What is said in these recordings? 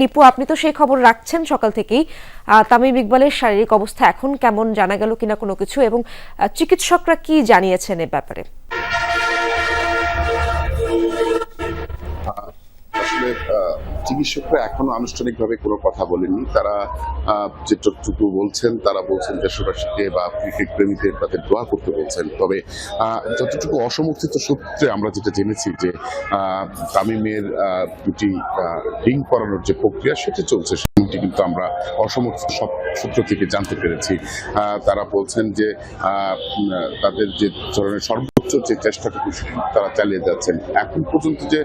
নিপু, আপনি তো সেই খবর রাখছেন সকাল থেকেই। তামিম ইকবালের শারীরিক অবস্থা এখন কেমন জানা গেল কিনা কোনো কিছু এবং চিকিৎসকরা কি জানিয়েছেন এ ব্যাপারে? আসলে চিকিৎসকরা এখনও আনুষ্ঠানিকভাবে কোনো কথা বলেনি তারা যেটুকু বলছেন, তারা বলছেন দেশবাসীকে বা ক্রিকেট প্রেমীদের তাদের দোয়া করতে বলছেন। তবে যতটুকু অসমর্থিত সূত্রে আমরা যেটা জেনেছি যে তামিমের দুটি রিং করানোর যে প্রক্রিয়া সেটা চলছে সেটি কিন্তু আমরা অসমর্থিত সব সূত্র থেকে জানতে পেরেছি। তারা বলছেন যে তাদের যে ধরনের সর্বোচ্চ যে চেষ্টাটুকু তারা চালিয়ে যাচ্ছেন। এখন পর্যন্ত যে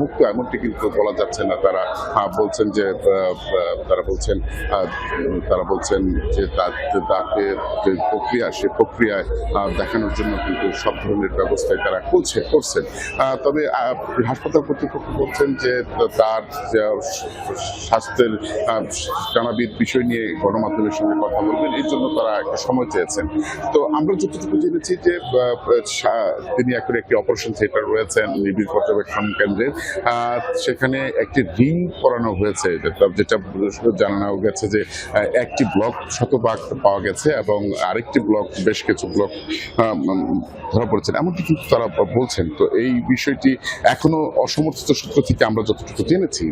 মুক্ত এমনটি কিন্তু বলা যাচ্ছে না। তারা বলছেন যে তারা বলছেন তারা বলছেন যে তাকে যে প্রক্রিয়া, সে প্রক্রিয়ায় দেখানোর জন্য কিন্তু সব ধরনের ব্যবস্থায় তারা করছে, করছেন। তবে হাসপাতাল কর্তৃপক্ষ বলছেন যে, তার স্বাস্থ্যের নানাবিধ বিষয় নিয়ে গণমাধ্যমের সঙ্গে কথা বলবেন, এই জন্য তারা একটা সময় চেয়েছেন। তো আমরা যতটুকু জেনেছি যে তিনি এখন একটি অপারেশন থিয়েটার রয়েছেন, নিবিড় পর্যবেক্ষণ কেন্দ্রের সেখানে একটি রিং করানো হয়েছে। যেটা- জানানো গেছে যে একটি ব্লক শতভাগ পাওয়া গেছে এবং আরেকটি ব্লক বেশ কিছু ব্লক ধরা পড়েছেন এমনকি কিন্তু তারা বলছেন, তো এই বিষয়টি এখনও অসমর্থিত সূত্র থেকে আমরা যতটুকু জেনেছি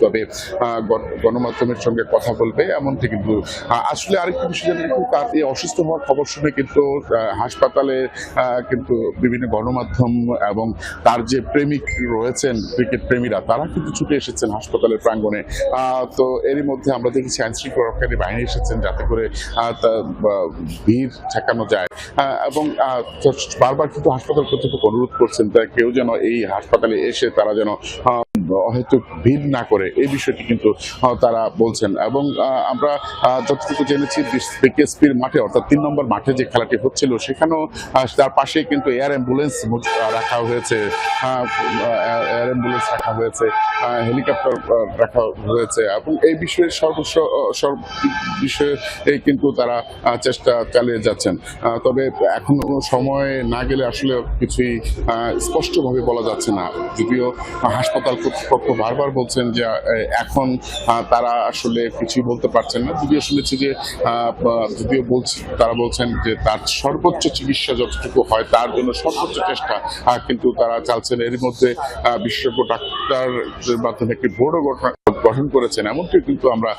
তবে গণমাধ্যমের সঙ্গে কথা বলবে এমনটি কিন্তু আসলে আরেকটি বিষয় জানি কিন্তু তার এই অসুস্থ হওয়ার খবর শুনে কিন্তু হাসপাতালে কিন্তু বিভিন্ন গণমাধ্যম এবং তার যে প্রেমিক রয়েছেন ক্রিকেট প্রেমীরা, তারা কিন্তু ছুটে এসেছেন হাসপাতালের প্রাঙ্গণে। তো এরই মধ্যে আমরা দেখেছি আইন রক্ষাকারী বাহিনী এসেছেন যাতে করে ভিড় ঠেকানো যায়। এবং বারবার কিন্তু হাসপাতাল কর্তৃপক্ষ অনুরোধ করছেন তাই কেউ যেন এই হাসপাতালে এসে তারা যেন হয়তো ভিড় না করে। এই বিষয়টি কিন্তু তারা বলছেন। এবং আমরা যতটুকু জেনেছি বিকেএসপির মাঠে, অর্থাৎ তিন নম্বর মাঠে যে খেলাটি হচ্ছিল, সেখানেও তার পাশে কিন্তু এয়ার অ্যাম্বুলেন্স রাখা হয়েছে। এয়ার অ্যাম্বুলেন্স রাখা হয়েছে হেলিকপ্টার রাখা হয়েছে। এবং এই বিষয়ে সর্বস্ব সব বিষয়ে কিন্তু তারা চেষ্টা চালিয়ে যাচ্ছেন। তবে এখন সময় না গেলে আসলে কিছুই স্পষ্টভাবে বলা যাচ্ছে না। যদিও হাসপাতাল কর্তৃপক্ষ বারবার বলছেন যে এখন তারা আসলে কিছুই বলতে পারছেন না। যদিও শুনেছি যে যদিও বলছি তারা বলছেন যে তার সর্বোচ্চ চিকিৎসা যতটুকু হয় তার জন্য সর্বোচ্চ চেষ্টা কিন্তু তারা চালছেন এর মধ্যে বিশেষজ্ঞ ডাক্তারের মাধ্যমে একটি বোর্ডও গঠন গঠন করেছেন। এমনটি কিন্তু আমরা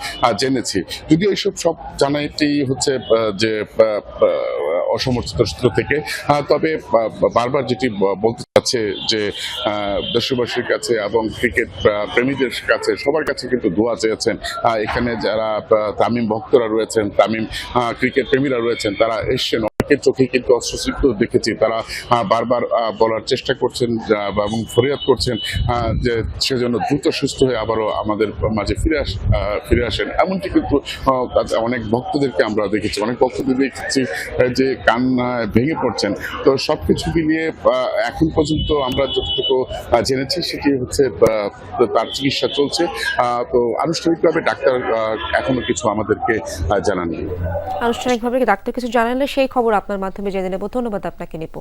জেনেছি। যদিও এইসব সব জানাইটি হচ্ছে যে অসমর্থিত সূত্র থেকে তবে বারবার যেটি বলতে চাচ্ছে যে দেশবাসীর কাছে এবং ক্রিকেট প্রেমীদের কাছে সবার কাছে কিন্তু দোয়া চেয়েছেন। এখানে যারা তামিম ভক্তরা রয়েছেন, তামিম ক্রিকেট প্রেমীরা রয়েছেন, তারা এসছেন। অনেকের চোখে কিন্তু অস্ত্রশিল্প দেখেছি। তারা বারবার বলার চেষ্টা করছেন এবং ফরিয়াদ করছেন যে সেজন্য দ্রুত সুস্থ হয়ে আবারও আমাদের মাঝে ফিরে আস ফিরে আসেন। এমনকি কিন্তু অনেক ভক্তদেরকে আমরা দেখেছি। অনেক ভক্তদের দেখেছি যে কান্নায় ভেঙে পড়ছেন। তো সবকিছু মিলিয়ে আহ, এখন পর্যন্ত আমরা যতটুকু জেনেছি সেটি হচ্ছে তার চিকিৎসা চলছে। তো আনুষ্ঠানিকভাবে ডাক্তার এখনও কিছু আমাদেরকে জানাননি। আনুষ্ঠানিকভাবে ডাক্তার কিছু জানালে সেই খবর আপনার মাধ্যমে জেনে নেব। ধন্যবাদ আপনাকে নিপু।